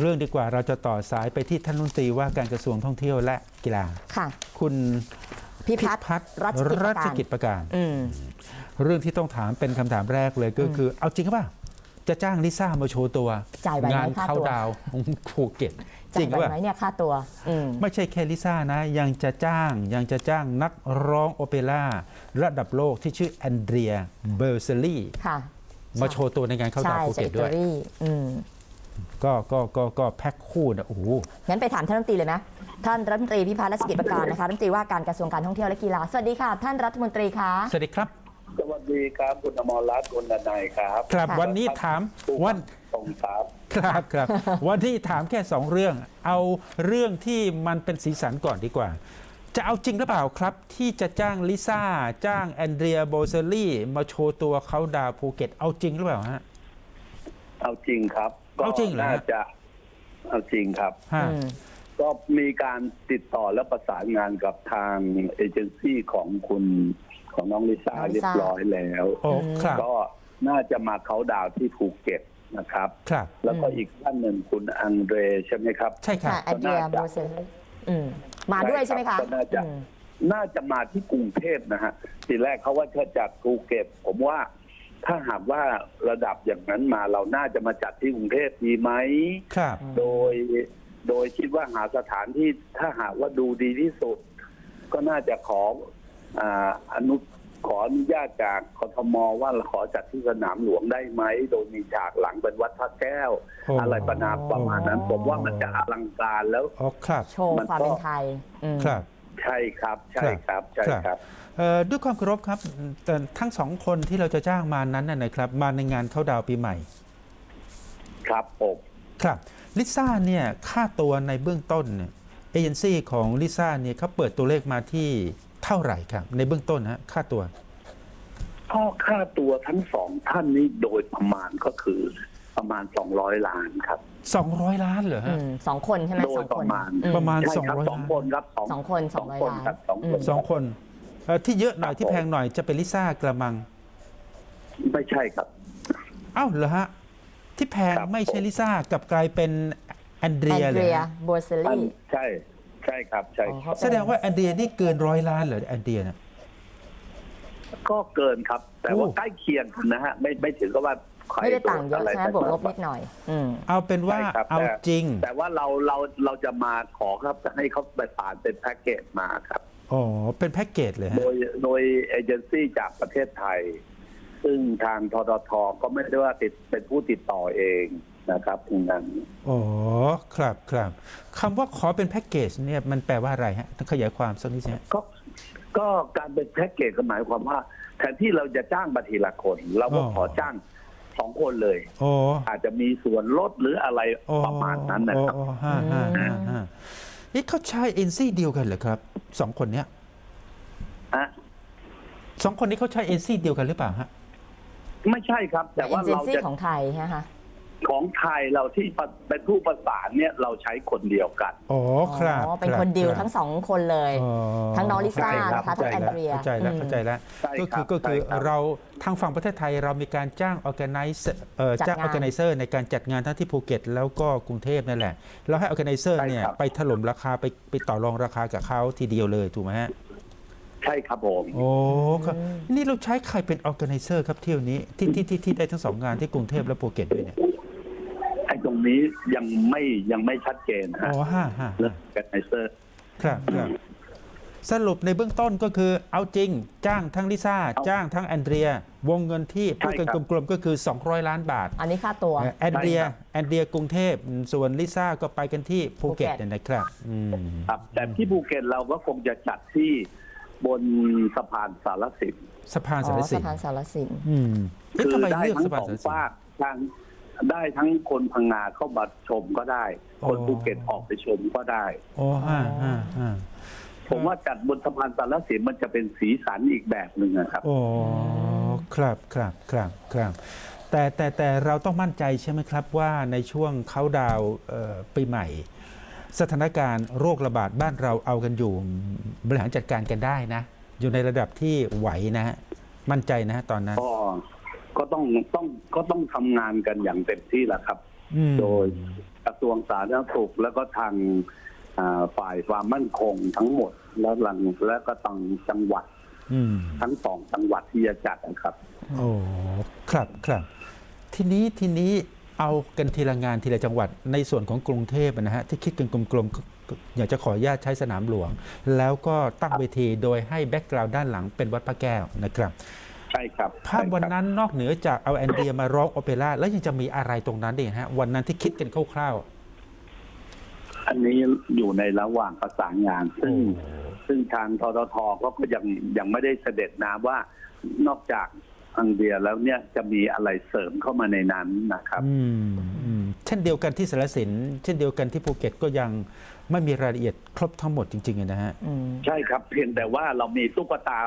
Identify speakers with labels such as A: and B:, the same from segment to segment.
A: เรื่องดีกว่าเราจะต่อสายไปที่ท่านรัฐมนตรีว่าการกระทรวงท่องเที่ยวและกีฬา
B: ค่ะ
A: คุณ
B: พิพัฒน์
A: พัฒน์
B: รัชกิจประการ
A: ชกิจประการ
B: อืม
A: เรื่องที่ต้องถามเป็นคำถามแรกเลยก็คือ เอาจริงหรือเปล่าจะจ้างลิซ่ามาโชว์ตัว
B: จ่ายไหวไหม
A: งาน
B: ค่า
A: เข้า
B: ตัว
A: ดาวน์ของภูเก็ตจ
B: จ่า
A: ริ
B: ย
A: ง
B: ไป
A: ว่า
B: ไหมเนี่ยค่าตัวอืม
A: ไม่ใช่แค่ลิซ่านะ ยังจะจ้างยังจะจ้างนักร้องโอเปร่าระดับโลกที่ชื่อแอนเดรียเบอร์เซลี่
B: ค่ะ
A: มาโชว์ตัวในงานเข้าดาว
B: ใช่
A: น์ภู
B: จาก
A: เก็
B: อิ
A: ต
B: ตา
A: ด้วย
B: ลีอืม
A: ก็ก็ก็ก็แพ็คคู่นะโอ้โห
B: งั้นไปถามท่านรัฐมนตรีเลยไหมท่านรัฐมนตรีพิพัฒน์รัชกิจประการนะคะรัฐมนตรีว่าการกระทรวงการท่องเที่ยวและกีฬาสวัสดีค่ะ ท่านรัฐมนตรีคะ
A: สวัสดีครับ
C: สวัสดีครับคุณอมรรัตน์คุณดนายครับ
A: ครับ
B: ค่ะ
A: วันนี้ถามวัน
C: ตรงครับ
A: ครับครับวันที่ถามแค่สองเรื่อง เอาเรื่องที่มันเป็นสีสันก่อนดีกว่า จะเอาจริงหรือเปล่าครับ ที่จะจ้างลิซ่าจ้างแอนเดรียโบเซลลี่มาโชว์ตัวเขาดาวภูเก็ตเอาจริงหรือเปล่าฮะ
C: เอาจริงครับก็
A: เอาจริงเหรอฮะ
C: น่าจะเอาจริงครับ
A: ฮะ
B: อืม
C: ก็มีการติดต่อและประสานงานกับทางเอเจนซี่ของคุณของน้องลิซ่า
B: น้องลิ
C: เรีย
B: ซ่า
C: บร้อยแล้ว
A: โอ้ครับ
C: ก็น่าจะมาเขาน์ดาวน์ที่ภูเก็ตนะครับ
A: ครับ
C: แล้วก็อีกท่านหนึ่งคุณอังเดรใช่ไหมครับ
A: ใช่ครับ
B: ค่ะแอนเดรียโบเซลอืมมาด้วยใช่ไหมคะ
C: ก็น่าจะ
B: อืม
C: น่าจะมาที่กรุงเทพนะฮะทีแรกเขาว่าจะจัดภูเก็ต ผมว่า ถ้าหากว่าระดับอย่างนั้นมาเราน่าจะมาจัดที่กรุงเทพดีไหม
A: ครับ
C: โดยโดยคิดว่าหาสถานที่ถ้าหากว่าดูดีที่สุด ก็น่าจะขออ่าอนุขออนุญาตจากกทมว่าขอจัดที่สนามหลวงได้ไหม โดยมีฉากหลังเป็นวัดพระแก้ว
A: โอ้
C: อะไรประนาประมาณนั้น ผมว่ามันจะอลังการแล้ว
A: อ๋อครับ
B: โชว์ความเป็นไทยอืม
A: ครับ
C: ใช่ครับ ใช่ครับ ใช่ครับ
A: เอ่อด้วยความเคารพครับแต่ทั้งสองคนที่เราจะจ้างมานั้นน่ะนะครับ มาในงานเข้าดาวน์ปีใหม่
C: ครับผม
A: ครับลิซ่าเนี่ยค่าตัวในเบื้องต้นเนี่ยเอเจนซี่ของลิซ่าเนี่ยเขาเปิดตัวเลขมาที่เท่าไหร่ครับ ในเบื้องต้นฮะค่าตัว
C: ข้อค่าตัวทั้งสองท่านนี้โดยประมาณก็คือ ประมาณ 200 ล้านครับ
A: 200 ล้านเหรอ
B: อื
A: ฮะ
B: มสองคนใช่ไหม
C: โด
B: ส
C: ย
B: อง
C: ป
B: คน
C: ระมาณ
B: อื
A: ประมาณ
C: ใช่ครับ
A: 200
C: สองคนครับ
B: สองคนสองร้อยล้าน
C: ครับสองคน
A: สองคนเอ่อที่เยอะหน่อยที่แพงหน่อยจะเป็นลิซ่ากระมัง
C: ไม่ใช่ครับ
A: เอ้าเหรอฮะ ที่แพง
C: ครับ
A: ไม่ใช่ลิซ่ากลับกลายเป็นแอนเดรี
B: แอยน
A: เล
B: เด
A: ย
B: รีย
A: ฮะ
B: โบเซล
C: อัน
B: ลี่
C: ใช่ใช่ครับใช่
B: อ๋อ
C: ค
B: ครั
C: รับบ
A: แสดงว่าแอนเดรียนี่เกินร้อยล้านเหรอแอนเดรียเนี่ย
C: ก็เกินครับ แต่ว่า
A: โอ้
C: ใกล้เคียงกันนะฮะไม่ไม่ถึงกับว่า ใคร
B: ไม่ได้ต่างเยอะ
C: โดน
B: ใช่ไหม
C: ร
B: บวกลบนิดหน่อย อืม
A: เอาเป็นว่า
C: ใช่ครับ
A: เอา
C: แต่
A: จริง
C: แต่ว่าเราเราเราจะมาขอครับจะให้เขาไปผ่านเป็นแพ็กเกจมาครับ
A: อ๋อเป็นแพ็กเกจเลยฮะ
C: โดยโดยเอเจนซี่จากประเทศไทย ซึ่งทางทททก็ไม่ได้ว่าติดเป็นผู้ติดต่อเองนะครับตรงนั้น
A: อ๋อครับครับคำว่าขอเป็นแพ็กเกจเนี่ยมันแปลว่าอะไรฮะต้องขยายความสักนิดนะฮะ
C: ก็ก็การเป็นแพ็กเกจก็หมายความว่าแทนที่เราจะจ้างมาทีละคน เราก็ขอจ้าง สองคนเลย
A: โอ้
C: อาจจะมีส่วนลดหรืออะไร
A: โอ้
C: ประมาณนั้นนะครับ
A: โอ้โอ้ห้าห้าห้าห้านี่เขาใช้เอ็นซี่เดียวกันเหรอครับสองคนเนี้ย
C: ฮะ
A: สองคนนี้เขาใช้เอ็นซี่เดียวกันหรือเปล่าฮะ
C: ไม่ใช่ครับ แต่
B: เอ
C: ว่า
B: เจน
C: เรา
B: ซี่
C: จะ
B: ของไทยใช่ไหมคะ
C: ของไทยเราที่เป็นผู้ประสานเนี่ยเราใช้คนเดียวกัน
A: อ๋อครับ
B: อ๋อเป็น
A: รับ
B: คนดิว
A: รับ
B: ทั้งสองคนเลย
A: อ๋อ
B: ทั้งน้องลิซ่า
C: ใช่ครับ
B: นะคะทั้งแอนเดรีย
A: เข้าใจแล้ว
B: อืม
A: เข้าใจแล้ว
C: ใช่
A: ก็
C: ครั
A: คือบก็คือ
C: ใช่ครับ
A: เราทางฝั่งประเทศไทยเรามีการจ้างออแกไนซ์เอ่อ
B: จัดงาน
A: จ้างออแกไนเซอร์ในการจัดงานทั้งที่ภูเก็ต แล้วก็กรุงเทพนั่นแหละ แล้วให้ออแกไนเซอร์เนี่ยไปถล่มราคาไปไปต่อรองราคากับเขาทีเดียวเลยถูกไหมฮะ
C: ใช่ครับผม
A: โอ้ครับนี่เราใช้ใครเป็นออแกไนเซอร์ครับเที่ยวนี้ที่ที่ที่ที่ได้ทั้งสองงานที่กรุงเทพและภูเก็ตด้วยเนี่ย
C: ไอ้ต รงนี้ยังไม่ยังไม่ชัดเจนฮะ
A: อ๋อห้าห้า
C: เรื่องแกนไนเซอร์
A: ครับครับสรุปในเบื้องต้นก็คือเอาจริง จ้างทั้งลิซ่า
C: เอา
A: จ้างทั้งแอนเดรีย วงเงินที่พูดกัน
C: ใช่ครับ
A: กลมๆก็คือ 200 ล้านบาท
B: อันนี้ค่าตัว
A: แอนเดรีย
C: ใช่ครับ
A: แอนเดรียกรุงเทพส่วนลิซ่าก็ไปกันที่ภูเก็ต
B: ภูเก็ต
A: เนี่ยนะครับอืม
C: ครับแต่ที่ภูเก็ตเราก็คงจะจัดที่บนสะพานสารสิน
A: สะพาน
B: อ๋
A: สาร
B: อ
A: สิ
B: สะ
A: น
B: พานสารสิน
A: อืมเอ๊ะ
C: คื
A: ทำไม
C: ได้
A: เลือก
C: ทั้
A: สะ
C: ง
A: พาน
C: สอง
A: สารสิน
C: ฝากทาง ได้ทั้งคนพังงาเข้ามาชมก็ได้ คน
A: อ๋อ
C: ภูเก็ตออกไปชมก็ได้
A: โอ้ห้าห้าห้า
C: ผมว่าจัดบนสะพานสารสินมันจะเป็นสีสันอีกแบบหนึ่งนะครับ
A: โอ้ครับครับครับครับแต่แต่แต่เราต้องมั่นใจใช่ไหมครับว่าในช่วงเขาดาวน์เอ่อปีใหม่ สถานการณ์โรคระบาดบ้านเราเอากันอยู่ บริหารจัดการกันได้นะ อยู่ในระดับที่ไหวนะฮะมั่นใจนะฮะตอนนั้น
C: ก็ ก็ต้องต้องก็ต้องทำงานกันอย่างเต็มที่แหละครับ
A: อืม
C: โดยกระทรวงสาธารณสุขแล้วก็ทางอ่าฝ่ายความมั่นคงทั้งหมด แล้วหลังแล้วก็ตังจังหวัด
A: อืม
C: ทั้งสองจังหวัดที่จะจัดนะครับ
A: โอ้ครับครับ ทีนี้ทีนี้เอากันทีละงานทีละจังหวัดในส่วนของกรุงเทพนะฮะที่คิดกันกลมๆก็ก็อยากจะขออนุญาตใช้สนามหลวง แล้วก็ตั้งเวทีโดยให้แบ็กกราวด์ด้านหลังเป็นวัดพระแก้วนะครับ
C: ใช่ครับ
A: ภาพวัน
C: ใช่ครับ
A: นั้นนอกเหนือจากเอาแอนเดียมาร้องโอเปร่าแล้วยังจะมีอะไรตรงนั้นอีกฮะ วันนั้นที่คิดกันคร่าว
C: อันนี้อยู่ในระหว่างประสานงาน
A: ๆ
C: ซึ่ง
A: โอ้
C: ซึ่งทางทททก็ก็ยังยังไม่ได้เสด็จน้ำว่านอกจากอังเดียแล้วเนี่ยจะมีอะไรเสริมเข้ามาในนั้นนะครับ
A: อืมอืมเช่นเดียวกันที่สารสินเช่นเดียวกันที่ภูเก็ตก็ยังไม่มีรายละเอียดครบทั้งหมดจริงๆอะนะฮะ
B: อืม
C: ใช่ครับ เพียงแต่ว่าเรามีตุ๊กตา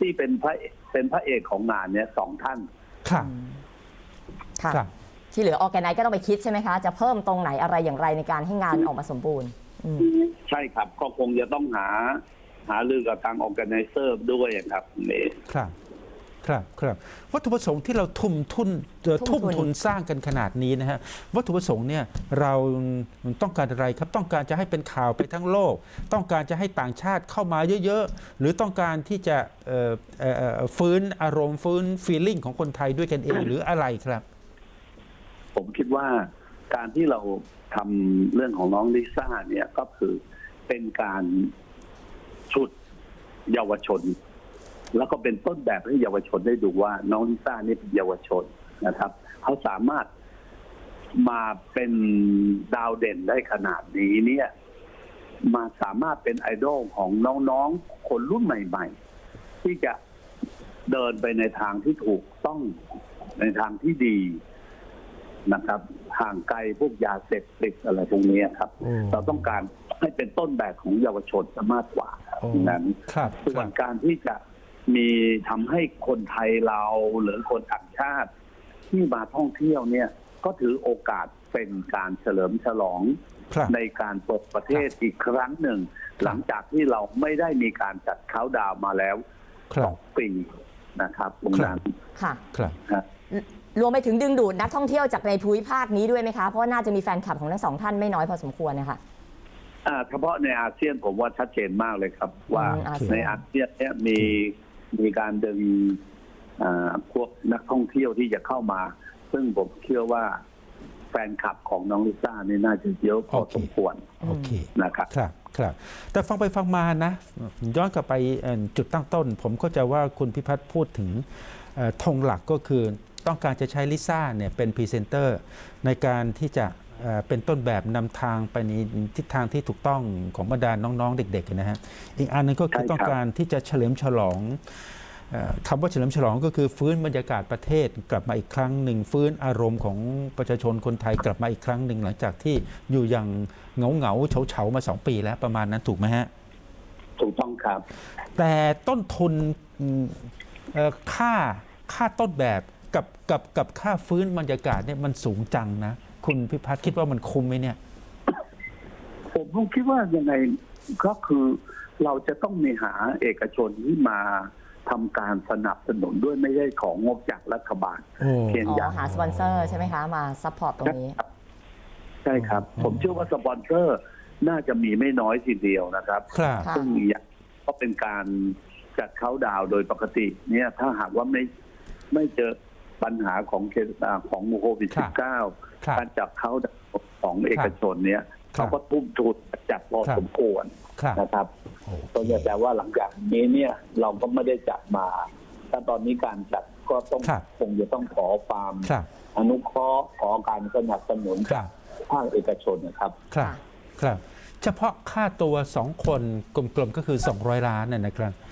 C: ที่เป็นพระเป็นพระเอกของงานเนี่ยสองท่าน
A: ครับ
B: ค่ะ
A: ครับ
B: ที่เหลือออแกไนก็ต้องไปคิดใช่ไหมคะ จะเพิ่มตรงไหนอะไรอย่างไรในการให้งานออกมาสมบูรณ์อืม
C: ใช่ครับ ก็คงจะต้องหา หาลือกับทางออแกไนเซอร์ด้วยครับนี่
A: ครับ ครับครับวัตถุประสงค์ที่เราทุ่มทุนเอ่อ
B: ทุ่
A: ทุ่
B: ม
A: ม
B: ทุน
A: ทุนสร้างกันขนาดนี้นะฮะวัตถุประสงค์เนี่ยเราต้องการอะไรครับต้องการจะให้เป็นข่าวไปทั้งโลก ต้องการจะให้ต่างชาติเข้ามาเยอะๆ หรือต้องการที่จะเอ่อเอ่อเอ่อฟื้นอารมณ์ฟื้นฟีลลิ่งของคนไทยด้วยกันเองหรืออะไรครับ
C: ผมคิดว่าการที่เราทำเรื่องของน้องลิซ่าเนี่ยก็คือเป็นการชุดเยาวชน แล้วก็เป็นต้นแบบให้เยาวชนได้ดูว่า น้องลิซ่านี่เป็นเยาวชนนะครับ เขาสามารถมาเป็นดาวเด่นได้ขนาดนี้เนี่ย มาสามารถเป็นไอดอลของน้องๆคนรุ่นใหม่ ๆ ที่จะเดินไปในทางที่ถูกต้องในทางที่ดีนะครับห่างไกลพวกยาเสพติดอะไรพวกนี้ครับ
A: โอ้
C: เราต้องการให้เป็นต้นแบบของเยาวชนซะมากกว่าครับ
A: โอ้
C: นั้น
A: ครับค
C: ส่ว
A: รั
C: น
A: บ
C: การที่จะ มีทำให้คนไทยเราหรือคนต่างชาติ ที่มาท่องเที่ยวเนี่ยก็ถือโอกาสเป็นการเฉลิมฉลอง
A: ครับ
C: ในการเปิดประเทศอีกครั้งหนึ่ง หลังจากที่เราไม่ได้มีการจัดเขาน์ดาวน์มาแล้ว
A: ครั
C: ส
A: บ
C: องปีนะครับตรงนั้น
B: ค่ะ
A: ครับ
C: นะ
B: รวมไปถึงดึงดูดนักท่องเที่ยวจากในภูมิภาคนี้ด้วยไหมคะ เพราะว่าน่าจะมีแฟนคลับของทั้งสองท่านไม่น้อยพอสมควรนะคะ
C: อ่าเฉพาะในอาเซียนผมว่าชัดเจนมากเลยครับ ว่า
B: อืมอาเซียน
C: ในอาเซียนเนี่ยมี มีการดึงอ่าพวกนักท่องเที่ยวที่จะเข้ามา ซึ่งผมเชื่อว่าแฟนคลับของน้องลิซ่านี่น่าจะเยอะพอ
A: โอเค
C: สมควร
A: โอเค
C: นะครับ
A: ครับครับ แต่ฟังไปฟังมานะ ย้อนกลับไปเอ่อจุดตั้งต้น ผมเข้าใจว่าคุณพิพัฒน์พูดถึงเอ่อธงหลักก็คือต้องการจะใช้ลิซ่าเนี่ยเป็นพรีเซนเตอร์ในการที่จะ เอ่อเป็นต้นแบบนำทางไปในทิศทางที่ถูกต้องของบรรดาน้องๆ เด็กๆนะฮะอีกอันหนึงก็คือ
C: ใช่ครับ
A: ต้องการที่จะเฉลิมฉลองเอ่อคำว่าเฉลิมฉลองก็คือฟื้นบรรยากาศประเทศกลับมาอีกครั้งหนึ่งฟื้นอารมณ์ของประชาชนคนไทยกลับมาอีกครั้งหนึ่งหลังจากที่อยู่อย่างเหงาเหงาเฉาเฉาๆมาสองปีแล้วประมาณนั้นถูกไหมฮะ
C: ถูกต้องครับ
A: แต่ต้นทุนอืมเอ่อค่าค่าต้นแบบกับกับกับค่าฟื้นบรรยากาศเนี่ยมันสูงจังนะ คุณพิพัฒน์คิดว่ามันคุ้มไหมเนี่ย
C: ผมผมคิดว่ายังไงก็คือเราจะต้องมีหาเอกชนที่มาทำการสนับสนุนด้วยไม่ใช่ของงบจากรัฐบาล
A: โอ้
C: เพียง
B: อ๋
C: อย่า
B: อ
C: ง
B: หาสปอนเซอร์ใช่ไหมคะ มาซัพพอร์ตตรงนี้
C: ใช่ครับ ผมเชื่อว่าสปอนเซอร์น่าจะมีไม่น้อยทีเดียวนะครับ
A: ครับ
B: ค่ะ
C: ซึ่งอย่างก็เป็นการจัดเขาน์ดาวน์โดยปกติ เนี่ยถ้าหากว่าไม่ไม่เจอปัญหาของเคสอ่าของโควิด
A: ครับ
C: 19
A: ครับ
C: การจัดเขาน์ดาวน์ของเอกชนเนี่ย
A: ครับ
C: เขาก็ทุ่มทุนจัดพอ
A: ครับ
C: สมควร
A: ครับ
C: นะครับ
A: โอ
C: ก็
A: เค
C: จะแต่ว่าหลังจากนี้เนี่ยเราก็ไม่ได้จัดมาถ้าตอนนี้การจัดก็ต้อง
A: ครับ
C: คงจะต้องขอความ
A: ครับ
C: อนุเคราะห์ขอการสนับสนุน
A: ค
C: จา
A: รั
C: ก
A: บ
C: ภาคเอกชนนะครับ
A: ครับครับ เฉพาะค่าตัวสองคนกลมๆก็คือ 200 ล้านน่ะนะครับเอ่อ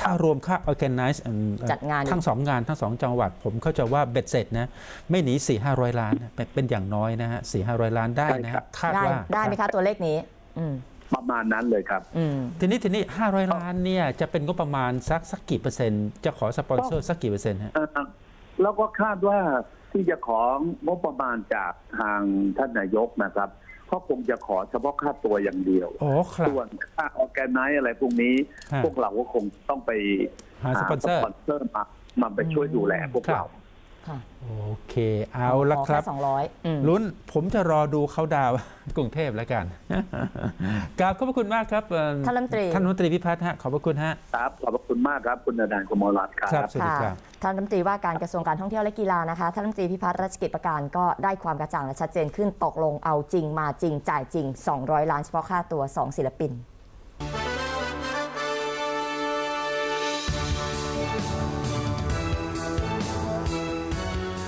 A: ถ้ารวมค่า organize อืม
B: จัดงาน
A: ทั้งสองงานทั้งสองจังหวัด ผมเข้าใจว่าเบ็ดเสร็จนะไม่หนี 4 5 0 0 ล้านนะเป็นเป็นอย่างน้อยนะฮะ4 5 0 0ล้านได้นะ
C: ใช่ครั
A: ฮะ
C: บ
A: คาด
B: ได้
A: ว่า
B: ได้ไหมคะตัวเลขนี้อืม
C: ประมาณนั้นเลยครับ
B: อืม
A: ทีนี้ทีนี้500ล้านเนี่ยจะเป็นงบประมาณสักสักกี่เปอร์เซ็นต์จะขอสปอนเซอร์สักกี่เปอร์เซ็นต์ฮะ
C: เอ่อแล้วก็คาดว่าที่จะของงบประมาณจากทางท่านนายกนะครับ ก็คงจะขอเฉพาะค่าตัวอย่างเดียว
A: โอ้ครับ
C: ส่วนค่าออแกไนซ์อะไรพวกนี้
A: ฮะ
C: พวกเราก็คงต้องไป
A: หาสปอนเซอร์
C: มามาไปช่วยดูแลพวกเรา
A: ค
B: ค่ะ
A: โอเค เอาละครับ
B: สองร้อยอืม
A: ลุ้นผมจะรอดูเขาดาวน์กรุงเทพแล้วกันกราบขอบพระคุณมากครับเอ่อ
B: ท่านรัฐมนตรี
A: ท่านรัฐมนตรีพิพัฒน์ฮะขอบพระคุณฮะ
C: ครับขอบพระคุณมากครับคุณนานท์กมลรัตน์ค
A: ครั
C: รับ
A: สวัสดีครับ
B: ท่านรัฐมนตรีว่าการกระทรวงการท่องเที่ยวและกีฬานะคะท่านรัฐมนตรีพิพัฒน์รัชกิจประการก็ได้ความกระจ่างและชัดเจนขึ้นตกลงเอาจริงมาจริงจ่ายจริง 200 ล้านเฉพาะค่าตัว 2 ศิลปิน